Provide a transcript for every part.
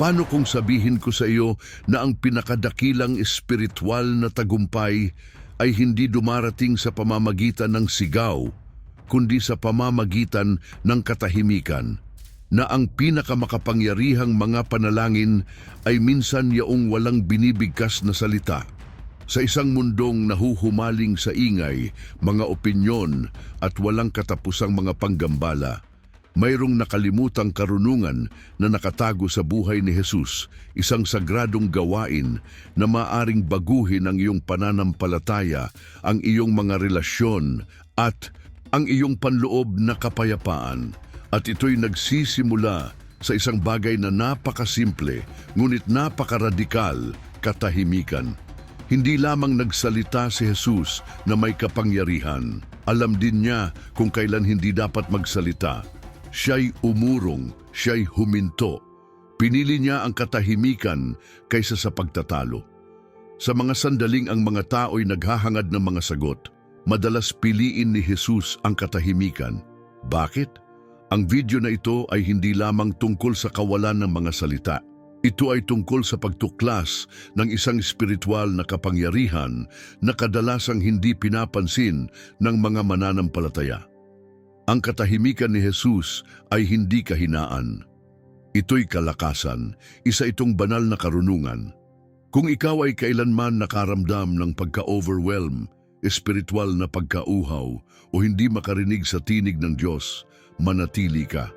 Paano kung sabihin ko sa iyo na ang pinakadakilang espiritual na tagumpay ay hindi dumarating sa pamamagitan ng sigaw, kundi sa pamamagitan ng katahimikan, na ang pinakamakapangyarihang mga panalangin ay minsan yaong walang binibigkas na salita. Sa isang mundong nahuhumaling sa ingay, mga opinyon at walang katapusang mga panggambala, mayroong nakalimutang karunungan na nakatago sa buhay ni Jesus, isang sagradong gawain na maaring baguhin ang iyong pananampalataya, ang iyong mga relasyon at ang iyong panloob na kapayapaan. At ito'y nagsisimula sa isang bagay na napakasimple, ngunit napakaradikal, katahimikan. Hindi lamang nagsalita si Jesus na may kapangyarihan. Alam din niya kung kailan hindi dapat magsalita. Siya'y umurong, siya'y huminto. Pinili niya ang katahimikan kaysa sa pagtatalo. Sa mga sandaling ang mga tao'y naghahangad ng mga sagot, madalas piliin ni Jesus ang katahimikan. Bakit? Ang video na ito ay hindi lamang tungkol sa kawalan ng mga salita. Ito ay tungkol sa pagtuklas ng isang espiritual na kapangyarihan na kadalasang hindi pinapansin ng mga mananampalataya. Ang katahimikan ni Jesus ay hindi kahinaan. Ito'y kalakasan, isa itong banal na karunungan. Kung ikaw ay kailanman nakaramdam ng pagka-overwhelm, espiritual na pagkauhaw o hindi makarinig sa tinig ng Diyos, manatili ka.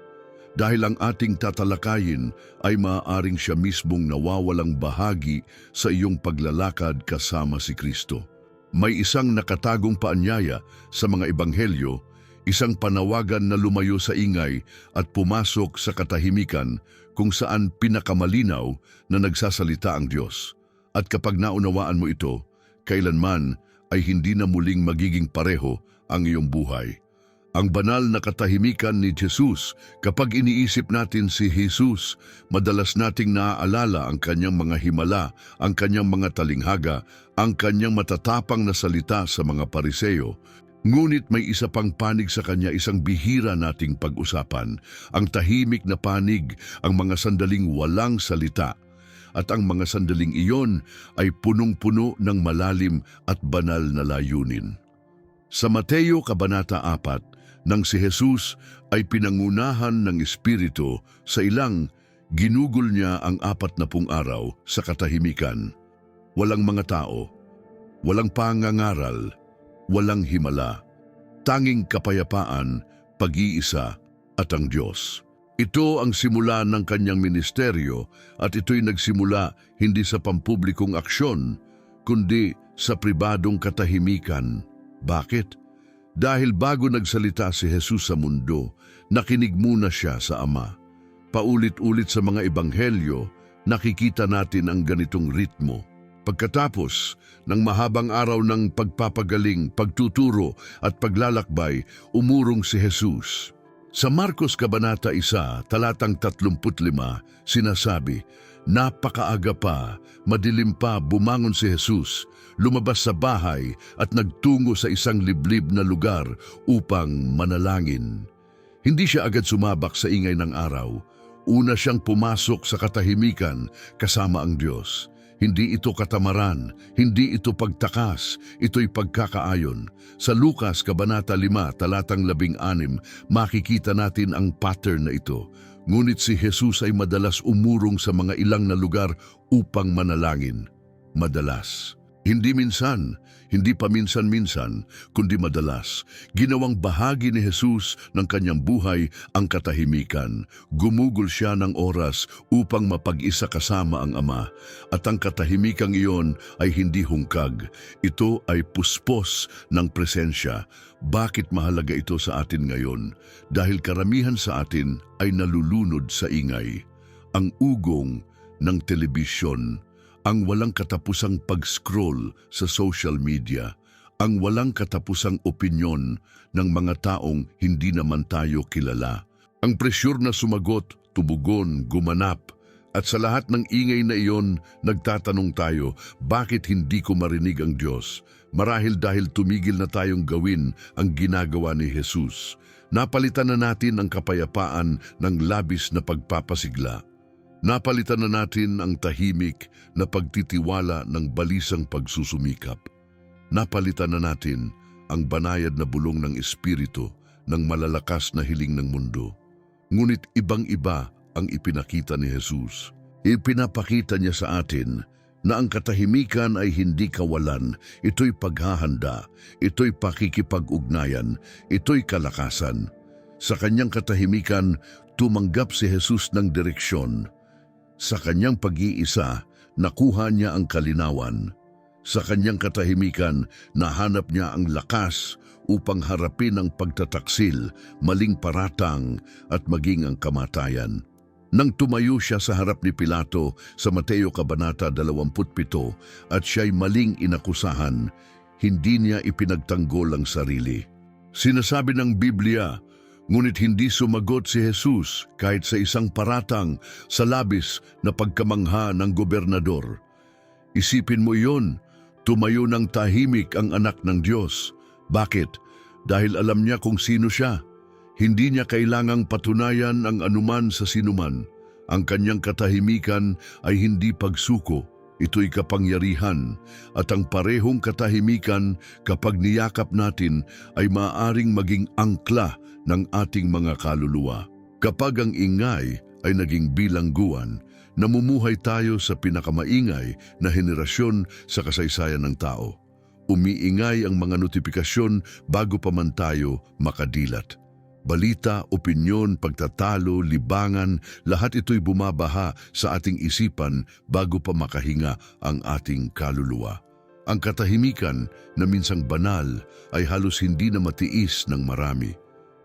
Dahil ang ating tatalakayin ay maaaring siya mismong nawawalang bahagi sa iyong paglalakad kasama si Kristo. May isang nakatagong paanyaya sa mga ebanghelyo, isang panawagan na lumayo sa ingay at pumasok sa katahimikan kung saan pinakamalinaw na nagsasalita ang Diyos. At kapag naunawaan mo ito, kailanman ay hindi na muling magiging pareho ang iyong buhay. Ang banal na katahimikan ni Jesus, kapag iniisip natin si Jesus, madalas nating naaalala ang kanyang mga himala, ang kanyang mga talinghaga, ang kanyang matatapang na salita sa mga pariseo. Ngunit may isa pang panig sa kanya, isang bihira nating pag-usapan, ang tahimik na panig, ang mga sandaling walang salita. At ang mga sandaling iyon ay punong-puno ng malalim at banal na layunin. Sa Mateo Kabanata 4, nang si Jesus ay pinangunahan ng Espiritu sa ilang, ginugol niya ang apat na pung araw sa katahimikan. Walang mga tao, walang pangangaral, walang himala, tanging kapayapaan, pag-iisa at ang Diyos. Ito ang simula ng kanyang ministeryo at ito'y nagsimula hindi sa pampublikong aksyon, kundi sa pribadong katahimikan. Bakit? Dahil bago nagsalita si Jesus sa mundo, nakinig muna siya sa Ama. Paulit-ulit sa mga ebanghelyo, nakikita natin ang ganitong ritmo. Pagkatapos ng mahabang araw ng pagpapagaling, pagtuturo at paglalakbay, umurong si Jesus. Sa Marcos Kabanata 1, talatang 35, sinasabi, Napakaaga pa, madilim pa bumangon si Jesus, lumabas sa bahay at nagtungo sa isang liblib na lugar upang manalangin. Hindi siya agad sumabak sa ingay ng araw. Una siyang pumasok sa katahimikan kasama ang Diyos. Hindi ito katamaran, hindi ito pagtakas, ito'y pagkakaayon. Sa Lukas Kabanata 5, talatang 16, makikita natin ang pattern na ito. Ngunit si Jesus ay madalas umurong sa mga ilang na lugar upang manalangin. Madalas. Hindi minsan, hindi paminsan-minsan, kundi madalas, ginawang bahagi ni Jesus ng kanyang buhay ang katahimikan. Gumugol siya ng oras upang mapag-isa kasama ang Ama. At ang katahimikang iyon ay hindi hungkag. Ito ay puspos ng presensya. Bakit mahalaga ito sa atin ngayon? Dahil karamihan sa atin ay nalulunod sa ingay. Ang ugong ng telebisyon, ang walang katapusang pag-scroll sa social media, ang walang katapusang opinyon ng mga taong hindi naman tayo kilala. Ang presyur na sumagot, tumugon, gumanap, at sa lahat ng ingay na iyon, nagtatanong tayo, bakit hindi ko marinig ang Diyos? Marahil dahil tumigil na tayong gawin ang ginagawa ni Jesus. Napalitan na natin ang kapayapaan ng labis na pagpapasigla. Napalitan na natin ang tahimik na pagtitiwala ng balisang pagsusumikap. Napalitan na natin ang banayad na bulong ng espiritu ng malalakas na hiling ng mundo. Ngunit ibang-iba ang ipinakita ni Jesus. Ipinapakita niya sa atin na ang katahimikan ay hindi kawalan, ito'y paghahanda, ito'y pakikipag-ugnayan, ito'y kalakasan. Sa kanyang katahimikan, tumanggap si Jesus ng direksyon. Sa kanyang pag-iisa, nakuha niya ang kalinawan. Sa kanyang katahimikan, nahanap niya ang lakas upang harapin ang pagtataksil, maling paratang at maging ang kamatayan. Nang tumayo siya sa harap ni Pilato sa Mateo Kabanata 27 at siya'y maling inakusahan, hindi niya ipinagtanggol ang sarili. Sinasabi ng Biblia, ngunit hindi sumagot si Jesus kahit sa isang paratang sa labis na pagkamangha ng gobernador. Isipin mo iyon, tumayo ng tahimik ang anak ng Diyos. Bakit? Dahil alam niya kung sino siya. Hindi niya kailangang patunayan ang anuman sa sinuman. Ang kanyang katahimikan ay hindi pagsuko, ito'y kapangyarihan. At ang parehong katahimikan kapag niyakap natin ay maaaring maging angkla ng ating mga kaluluwa. Kapag ang ingay ay naging bilangguan, namumuhay tayo sa pinakamaingay na henerasyon sa kasaysayan ng tao. Umiingay ang mga notifikasyon bago pa man tayo makadilat. Balita, opinyon, pagtatalo, libangan, lahat ito'y bumabaha sa ating isipan bago pa makahinga ang ating kaluluwa. Ang katahimikan na minsang banal ay halos hindi na matiis ng marami.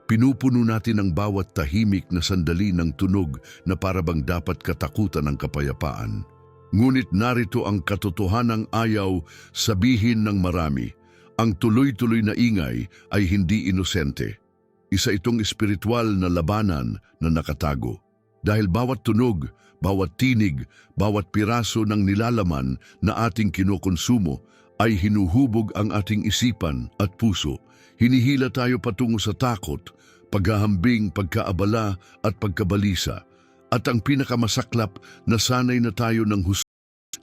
Pinupuno natin ang bawat tahimik na sandali ng tunog na parabang dapat katakutan ng kapayapaan. Ngunit narito ang katotohanang ayaw sabihin ng marami. Ang tuloy-tuloy na ingay ay hindi inosente. Isa itong espiritual na labanan na nakatago. Dahil bawat tunog, bawat tinig, bawat piraso ng nilalaman na ating kinukonsumo ay hinuhubog ang ating isipan at puso. Hinihila tayo patungo sa takot, paghahambing, pagkaabala at pagkabalisa. At ang pinakamasaklap na sanay na tayo ng hus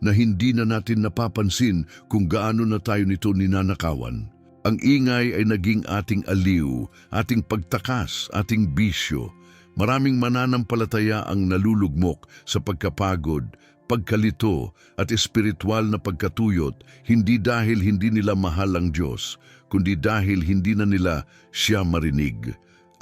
na hindi na natin napapansin kung gaano na tayo nito ninanakawan. Ang ingay ay naging ating aliw, ating pagtakas, ating bisyo. Maraming mananampalataya ang nalulugmok sa pagkapagod, pagkalito at espiritual na pagkatuyot hindi dahil hindi nila mahal ang Diyos, kundi dahil hindi na nila siya marinig.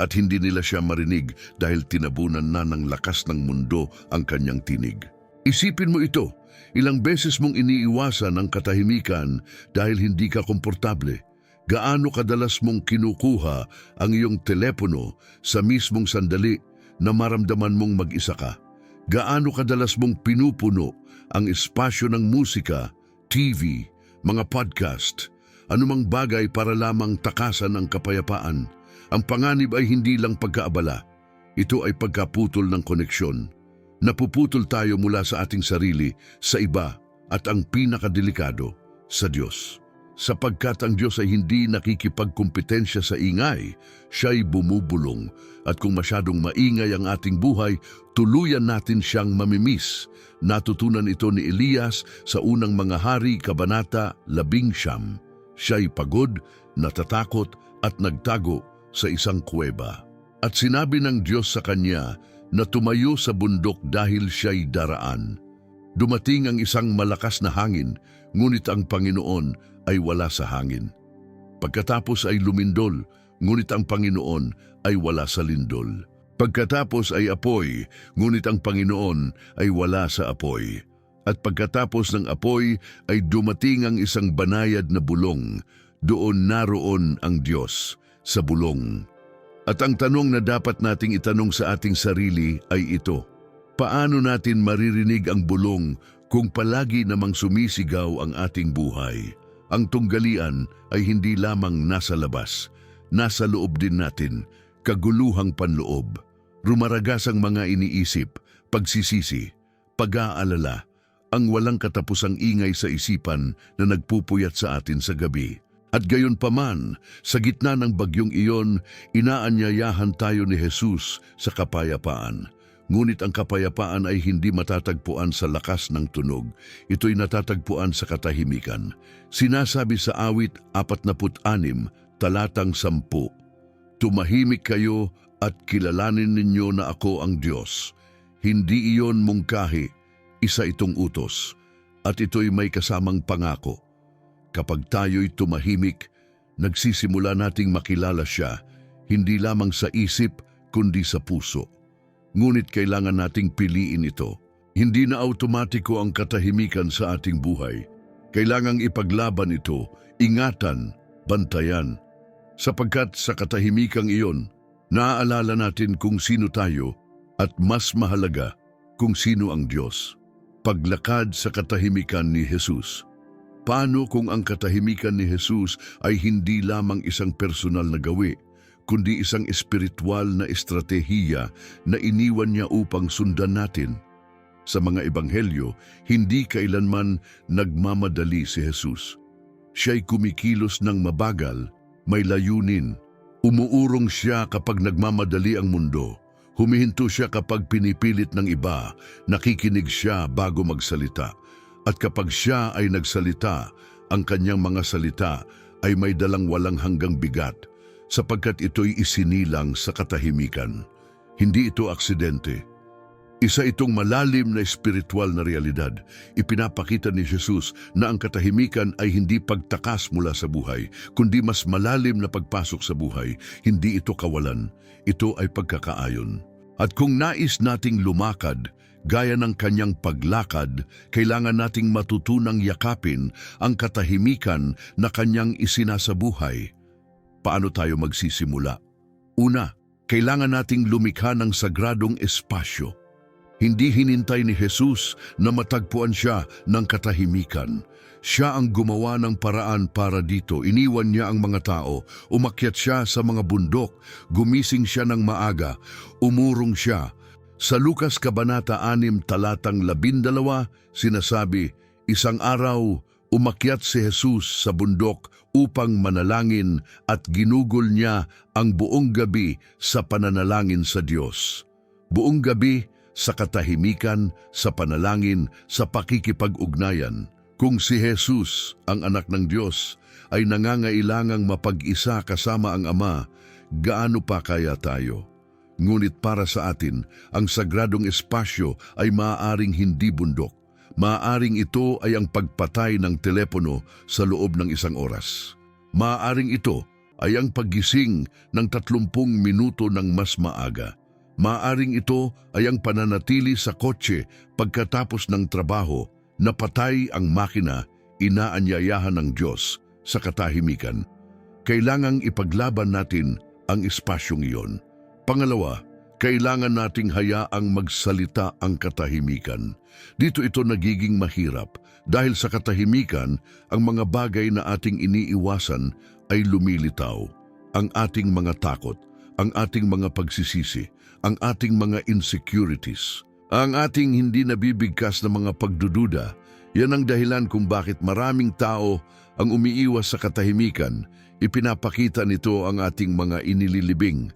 At hindi nila siya marinig dahil tinabunan na ng lakas ng mundo ang kanyang tinig. Isipin mo ito, ilang beses mong iniiwasan ang katahimikan dahil hindi ka komportable. Gaano kadalas mong kinukuha ang iyong telepono sa mismong sandali na maramdaman mong mag-isa ka? Gaano kadalas mong pinupuno ang espasyo ng musika, TV, mga podcast, anumang bagay para lamang takasan ang kapayapaan? Ang panganib ay hindi lang pagkaabala. Ito ay pagkaputol ng koneksyon. Napuputol tayo mula sa ating sarili, sa iba, at ang pinakadelikado, sa Diyos. Sapagkat ang Diyos ay hindi nakikipagkumpetensya sa ingay, siya'y bumubulong. At kung masyadong maingay ang ating buhay, tuluyan natin siyang mamimiss. Natutunan ito ni Elias sa unang mga hari, Kabanata, Labing Siyam. Siya'y pagod, natatakot at nagtago sa isang kuweba. At sinabi ng Diyos sa kanya na tumayo sa bundok dahil siya'y daraan. Dumating ang isang malakas na hangin, ngunit ang Panginoon ay wala sa hangin. Pagkatapos ay lumindol, ngunit ang Panginoon ay wala sa lindol. Pagkatapos ay apoy, ngunit ang Panginoon ay wala sa apoy. At pagkatapos ng apoy ay dumating ang isang banayad na bulong, doon naroon ang Diyos sa bulong. At ang tanong na dapat nating itanong sa ating sarili ay ito, paano natin maririnig ang bulong kung palagi namang sumisigaw ang ating buhay? Ang tunggalian ay hindi lamang nasa labas, nasa loob din natin, kaguluhang panloob. Rumaragas ang mga iniisip, pagsisisi, pag-aalala, ang walang katapusang ingay sa isipan na nagpupuyat sa atin sa gabi. At gayon paman, sa gitna ng bagyong iyon, inaanyayahan tayo ni Jesus sa kapayapaan. Ngunit ang kapayapaan ay hindi matatagpuan sa lakas ng tunog. Ito'y natatagpuan sa katahimikan. Sinasabi sa awit 46, talatang 10, Tumahimik kayo at kilalanin ninyo na ako ang Diyos. Hindi iyon mungkahi, isa itong utos, at ito'y may kasamang pangako. Kapag tayo'y tumahimik, nagsisimula nating makilala siya, hindi lamang sa isip, kundi sa puso. Ngunit kailangan nating piliin ito. Hindi na automatiko ang katahimikan sa ating buhay. Kailangang ipaglaban ito, ingatan, bantayan. Sapagkat sa katahimikang iyon, naaalala natin kung sino tayo at mas mahalaga kung sino ang Diyos. Paglakad sa katahimikan ni Jesus. Paano kung ang katahimikan ni Jesus ay hindi lamang isang personal na gawi, kundi isang espiritual na estratehiya na iniwan niya upang sundan natin? Sa mga ebanghelyo, hindi kailanman nagmamadali si Jesus. Siya'y kumikilos ng mabagal, may layunin. Umuurong siya kapag nagmamadali ang mundo. Humihinto siya kapag pinipilit ng iba, nakikinig siya bago magsalita. At kapag siya ay nagsalita, ang kanyang mga salita ay may dalang walang hanggang bigat, sapagkat ito'y isinilang sa katahimikan. Hindi ito aksidente. Isa itong malalim na espiritual na realidad. Ipinapakita ni Jesus na ang katahimikan ay hindi pagtakas mula sa buhay, kundi mas malalim na pagpasok sa buhay. Hindi ito kawalan, ito ay pagkakaayon. At kung nais nating lumakad, gaya ng kanyang paglakad, kailangan nating matutunang yakapin ang katahimikan na kanyang isinasabuhay. Paano tayo magsisimula? Una, kailangan nating lumikha ng sagradong espasyo. Hindi hinintay ni Jesus na matagpuan siya ng katahimikan. Siya ang gumawa ng paraan para dito. Iniwan niya ang mga tao. Umakyat siya sa mga bundok. Gumising siya ng maaga. Umurong siya. Sa Lukas Kabanata 6 talatang 12, sinasabi, Isang araw, umakyat si Jesus sa bundok upang manalangin at ginugol niya ang buong gabi sa pananalangin sa Diyos. Buong gabi, sa katahimikan, sa panalangin, sa pakikipag-ugnayan. Kung si Jesus, ang anak ng Diyos, ay nangangailangang mapag-isa kasama ang Ama, gaano pa kaya tayo? Ngunit para sa atin, ang sagradong espasyo ay maaaring hindi bundok. Maaaring ito ay ang pagpatay ng telepono sa loob ng isang oras. Maaaring ito ay ang paggising ng 30 minuto ng mas maaga. Maaring ito ay ang pananatili sa kotse pagkatapos ng trabaho na patay ang makina inaanyayahan ng Diyos sa katahimikan. Kailangang ipaglaban natin ang espasyong iyon. Pangalawa, kailangan nating hayaang magsalita ang katahimikan. Dito ito nagiging mahirap dahil sa katahimikan, ang mga bagay na ating iniiwasan ay lumilitaw. Ang ating mga takot, ang ating mga pagsisisi, ang ating mga insecurities, ang ating hindi nabibigkas na mga pagdududa, yan ang dahilan kung bakit maraming tao ang umiiwas sa katahimikan, ipinapakita nito ang ating mga inililibing.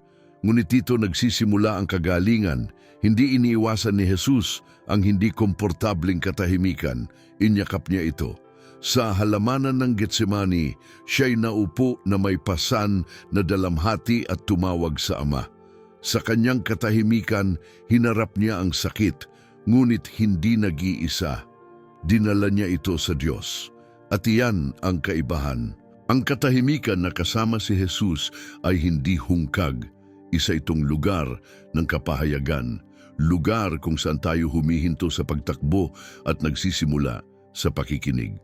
Ngunit dito nagsisimula ang kagalingan, hindi iniiwasan ni Jesus ang hindi komportabling katahimikan, inyakap niya ito. Sa halamanan ng Getsemani, siya'y naupo na may pasan na dalamhati at tumawag sa Ama. Sa kanyang katahimikan, hinarap niya ang sakit, ngunit hindi nag-iisa. Dinala niya ito sa Diyos. At iyan ang kaibahan. Ang katahimikan na kasama si Jesus ay hindi hungkag. Isa itong lugar ng kapahayagan. Lugar kung saan tayo humihinto sa pagtakbo at nagsisimula sa pakikinig.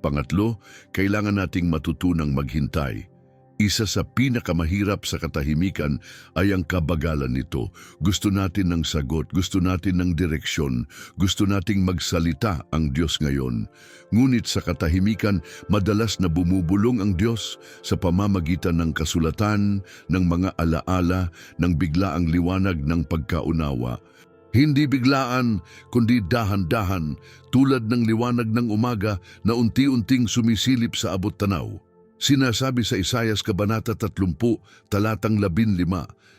Pangatlo, kailangan nating matutunang maghintay. Isa sa pinakamahirap sa katahimikan ay ang kabagalan nito. Gusto natin ng sagot, gusto natin ng direksyon, gusto nating magsalita ang Diyos ngayon. Ngunit sa katahimikan, madalas na bumubulong ang Diyos sa pamamagitan ng kasulatan, ng mga alaala, ng biglaang liwanag ng pagkaunawa. Hindi biglaan, kundi dahan-dahan, tulad ng liwanag ng umaga na unti-unting sumisilip sa abot tanaw. Sinasabi sa Isayas Kabanata 30, talatang 15,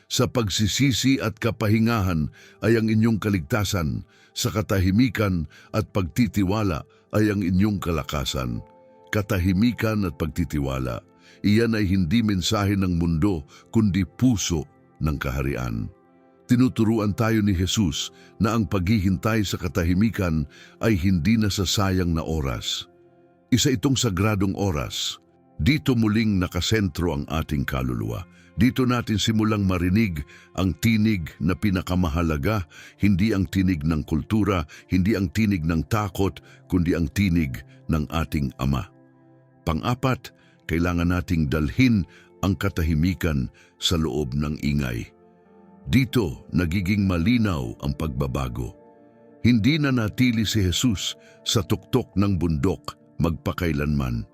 Sa pagsisisi at kapahingahan ay ang inyong kaligtasan, sa katahimikan at pagtitiwala ay ang inyong kalakasan. Katahimikan at pagtitiwala, iyan ay hindi mensahe ng mundo kundi puso ng kaharian. Tinuturuan tayo ni Jesus na ang paghihintay sa katahimikan ay hindi nasasayang na oras. Isa itong sagradong oras. Dito muling nakasentro ang ating kaluluwa. Dito natin simulang marinig ang tinig na pinakamahalaga, hindi ang tinig ng kultura, hindi ang tinig ng takot, kundi ang tinig ng ating Ama. Pang-apat, kailangan nating dalhin ang katahimikan sa loob ng ingay. Dito nagiging malinaw ang pagbabago. Hindi na natili si Jesus sa tuktok ng bundok magpakailanman.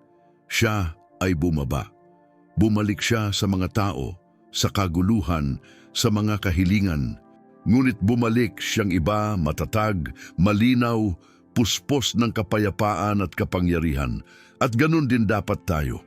Siya ay bumaba. Bumalik siya sa mga tao, sa kaguluhan, sa mga kahilingan. Ngunit bumalik siyang iba, matatag, malinaw, puspos ng kapayapaan at kapangyarihan. At ganun din dapat tayo.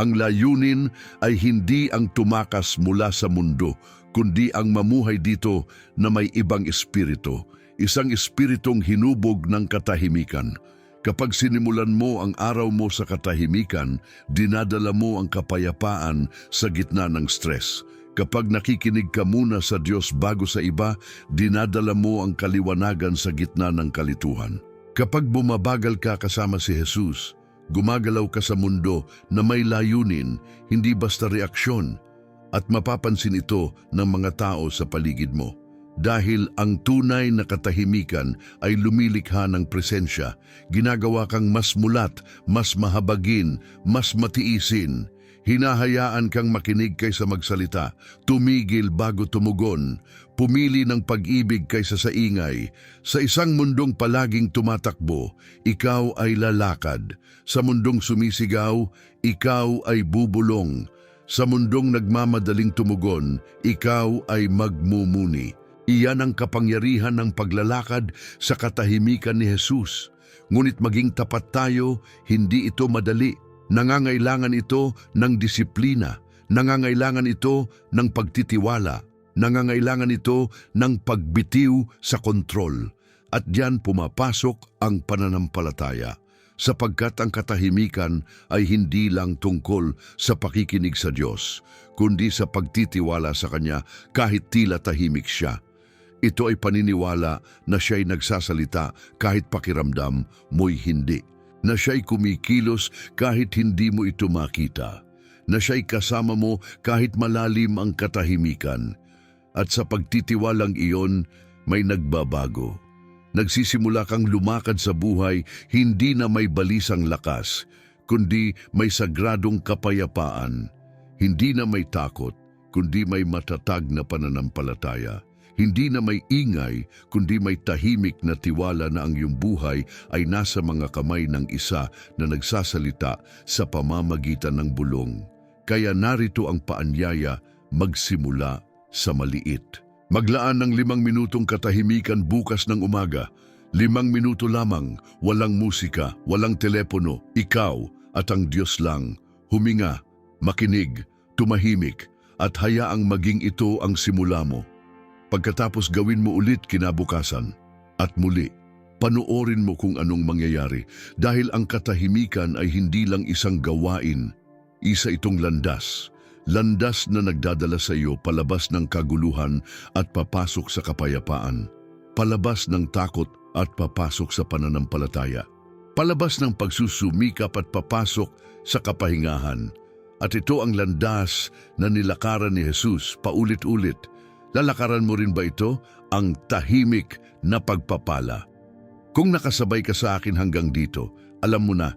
Ang layunin ay hindi ang tumakas mula sa mundo, kundi ang mamuhay dito na may ibang espiritu, isang espiritong hinubog ng katahimikan. Kapag sinimulan mo ang araw mo sa katahimikan, dinadala mo ang kapayapaan sa gitna ng stress. Kapag nakikinig ka muna sa Diyos bago sa iba, dinadala mo ang kaliwanagan sa gitna ng kalituhan. Kapag bumabagal ka kasama si Jesus, gumagalaw ka sa mundo na may layunin, hindi basta reaksyon, at mapapansin ito ng mga tao sa paligid mo. Dahil ang tunay na katahimikan ay lumilikha ng presensya, ginagawa kang mas mulat, mas mahabagin, mas matiisin. Hinahayaan kang makinig kaysa magsalita, tumigil bago tumugon, pumili ng pag-ibig kaysa sa ingay. Sa isang mundong palaging tumatakbo, ikaw ay lalakad. Sa mundong sumisigaw, ikaw ay bubulong. Sa mundong nagmamadaling tumugon, ikaw ay magmumuni. Iyan ang kapangyarihan ng paglalakad sa katahimikan ni Jesus. Ngunit maging tapat tayo, hindi ito madali. Nangangailangan ito ng disiplina. Nangangailangan ito ng pagtitiwala. Nangangailangan ito ng pagbitiw sa kontrol. At diyan pumapasok ang pananampalataya sapagkat ang katahimikan ay hindi lang tungkol sa pakikinig sa Diyos, kundi sa pagtitiwala sa Kanya kahit tila tahimik siya. Ito ay paniniwala na siya'y nagsasalita kahit pakiramdam mo'y hindi. Na siya'y kumikilos kahit hindi mo ito makita. Na siya'y kasama mo kahit malalim ang katahimikan. At sa pagtitiwalang iyon, may nagbabago. Nagsisimula kang lumakad sa buhay hindi na may balisang lakas, kundi may sagradong kapayapaan. Hindi na may takot, kundi may matatag na pananampalataya. Hindi na may ingay, kundi may tahimik na tiwala na ang iyong buhay ay nasa mga kamay ng isa na nagsasalita sa pamamagitan ng bulong. Kaya narito ang paanyaya, magsimula sa maliit. Maglaan ng limang minutong katahimikan bukas ng umaga. Limang minuto lamang, walang musika, walang telepono, ikaw at ang Diyos lang. Huminga, makinig, tumahimik, at hayaang maging ito ang simula mo. Pagkatapos gawin mo ulit kinabukasan. At muli, panoorin mo kung anong mangyayari dahil ang katahimikan ay hindi lang isang gawain, isa itong landas. Landas na nagdadala sa iyo palabas ng kaguluhan at papasok sa kapayapaan. Palabas ng takot at papasok sa pananampalataya. Palabas ng pagsusumikap at papasok sa kapahingahan. At ito ang landas na nilakaran ni Jesus paulit-ulit. Lalakaran mo rin ba ito? Ang tahimik na pagpapala. Kung nakasabay ka sa akin hanggang dito, alam mo na,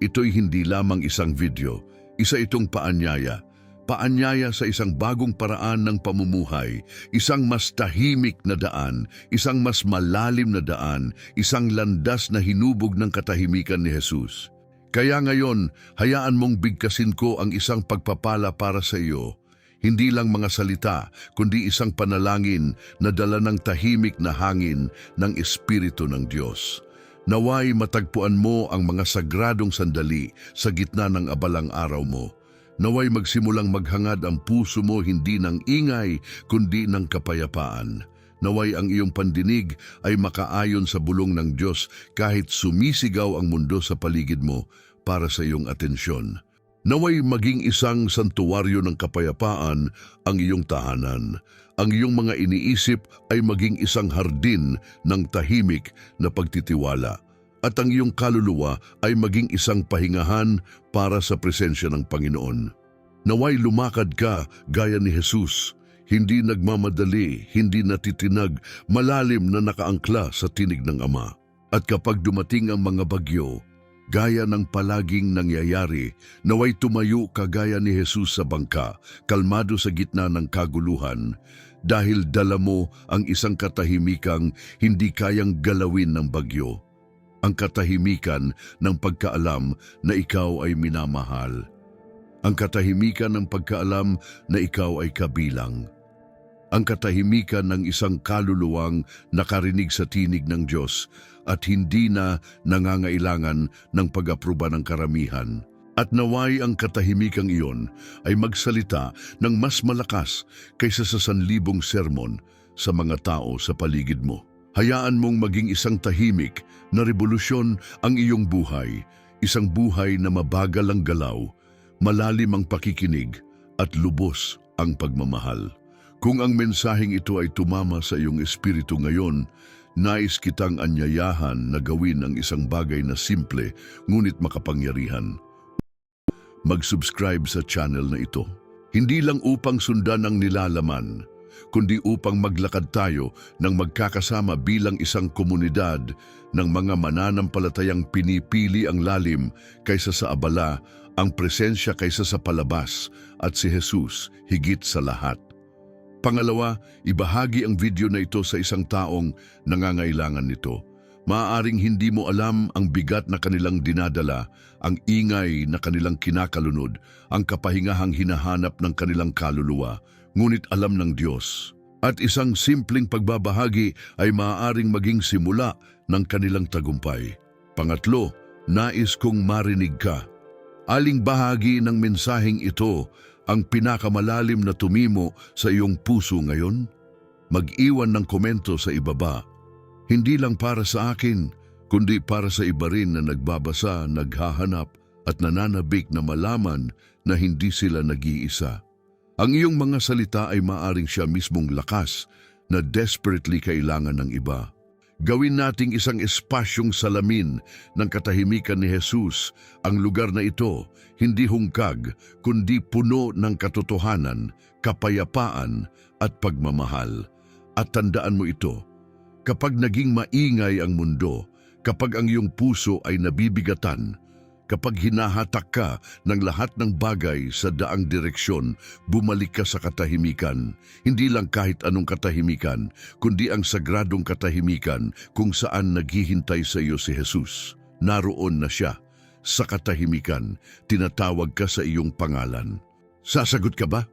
ito'y hindi lamang isang video, isa itong paanyaya. Paanyaya sa isang bagong paraan ng pamumuhay, isang mas tahimik na daan, isang mas malalim na daan, isang landas na hinubog ng katahimikan ni Jesus. Kaya ngayon, hayaan mong bigkasin ko ang isang pagpapala para sa iyo. Hindi lang mga salita, kundi isang panalangin na dala ng tahimik na hangin ng Espiritu ng Diyos. Naway matagpuan mo ang mga sagradong sandali sa gitna ng abalang araw mo. Naway magsimulang maghangad ang puso mo hindi ng ingay, kundi ng kapayapaan. Naway ang iyong pandinig ay makaayon sa bulong ng Diyos kahit sumisigaw ang mundo sa paligid mo para sa iyong atensyon. Naway maging isang santuwaryo ng kapayapaan ang iyong tahanan. Ang iyong mga iniisip ay maging isang hardin ng tahimik na pagtitiwala. At ang iyong kaluluwa ay maging isang pahingahan para sa presensya ng Panginoon. Naway lumakad ka gaya ni Jesus, hindi nagmamadali, hindi natitinag, malalim na nakaangkla sa tinig ng Ama. At kapag dumating ang mga bagyo, gaya ng palaging nangyayari, naway tumayo kagaya ni Jesus sa bangka, kalmado sa gitna ng kaguluhan, dahil dala mo ang isang katahimikang hindi kayang galawin ng bagyo. Ang katahimikan ng pagkaalam na ikaw ay minamahal. Ang katahimikan ng pagkaalam na ikaw ay kabilang. Ang katahimikan ng isang kaluluwang nakarinig sa tinig ng Diyos at hindi na nangangailangan ng pag-aproba ng karamihan. At naway ang katahimikang iyon ay magsalita ng mas malakas kaysa sa sanlibong sermon sa mga tao sa paligid mo. Hayaan mong maging isang tahimik na revolusyon ang iyong buhay, isang buhay na mabagal ang galaw, malalim ang pakikinig at lubos ang pagmamahal. Kung ang mensaheng ito ay tumama sa iyong espiritu ngayon, nais kitang anyayahan na gawin ang isang bagay na simple ngunit makapangyarihan. Mag-subscribe sa channel na ito. Hindi lang upang sundan ang nilalaman, kundi upang maglakad tayo ng magkakasama bilang isang komunidad ng mga mananampalatayang pinipili ang lalim kaysa sa abala, ang presensya kaysa sa palabas at si Jesus higit sa lahat. Pangalawa, ibahagi ang video na ito sa isang taong nangangailangan nito. Maaaring hindi mo alam ang bigat na kanilang dinadala, ang ingay na kanilang kinakalunod, ang kapahingahang hinahanap ng kanilang kaluluwa, ngunit alam ng Diyos. At isang simpleng pagbabahagi ay maaaring maging simula ng kanilang tagumpay. Pangatlo, nais kong marinig ka. Aling bahagi ng mensaheng ito ang pinakamalalim na tumimo sa iyong puso ngayon? Mag-iwan ng komento sa ibaba. Hindi lang para sa akin, kundi para sa iba rin na nagbabasa, naghahanap at nananabik na malaman na hindi sila nag-iisa. Ang iyong mga salita ay maaring siya mismong lakas na desperately kailangan ng iba. Gawin nating isang espasyong salamin ng katahimikan ni Jesus. Ang lugar na ito, hindi hungkag, kundi puno ng katotohanan, kapayapaan at pagmamahal. At tandaan mo ito, kapag naging maingay ang mundo, kapag ang iyong puso ay nabibigatan, kapag hinahatak ka ng lahat ng bagay sa daang direksyon, bumalik ka sa katahimikan. Hindi lang kahit anong katahimikan, kundi ang sagradong katahimikan kung saan naghihintay sa iyo si Jesus. Naroon na siya. Sa katahimikan, tinatawag ka sa iyong pangalan. Sasagot ka ba?